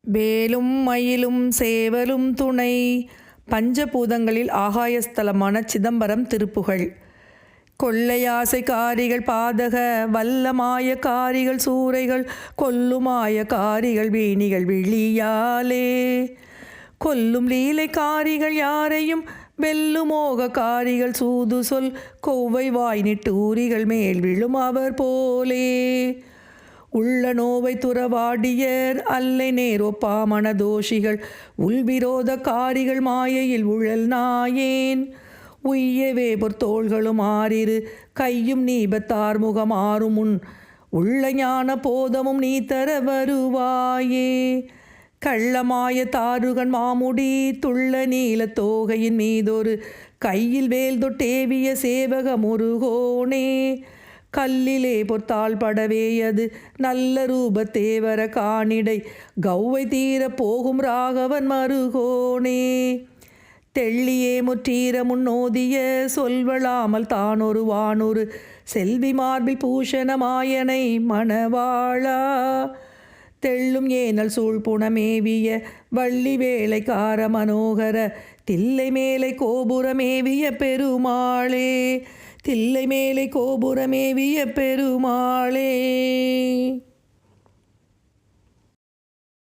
வேலும் மயிலும் சேவலும் துணை. பஞ்சபூதங்களில் ஆகாயஸ்தலமான சிதம்பரம் திருப்புகழ். கொள்ளையாசைக்காரிகள் பாதக வல்லமாய காரிகள் சூறைகள் கொல்லுமாய காரிகள் வீணிகள் விழியாலே. கொல்லும் லீலைக்காரிகள் யாரையும் வெல்லுமோக காரிகள் சூது சொல் கொவ்வை வாய் நிட்டு ஊரிகள் மேல் விழும் அவர் போலே. உள்ள நோவை துறவாடியர் அல்லை நேரோ பாமண தோஷிகள் உள்விரோத காரிகள் மாயையில் உழல் நாயேன். உய்யவே பொற்தோள்களும் ஆறிரு கையும் நீபத்தார் முகம் ஆறும் உன். உள்ள ஞான போதமும் நீ தர வருவாயே. கள்ளமாய தாருகன் மாமுடி துள்ள நீல தோகையின் மீதொரு. கையில் வேல் தொட்டேவிய சேவக முருகோனே கல்லிலே பொத்தாள் படவேயது நல்ல ரூப தேவர காணிடை. கௌவை தீர போகும் ராகவன் மருகோனே. தெள்ளியே முற்றீர முன்னோதிய சொல்வளாமல் தானொரு வானொரு. செல்வி மார்பில் பூஷணமாயனை மணவாளா. தெள்ளும் ஏனல் சூழ்புணமேவிய வள்ளி வேலைக்கார மனோகர. தில்லை மேலை கோபுரமேவிய பெருமாளே. தில்லை மேலே கோபுரமேவிய பெருமாளே.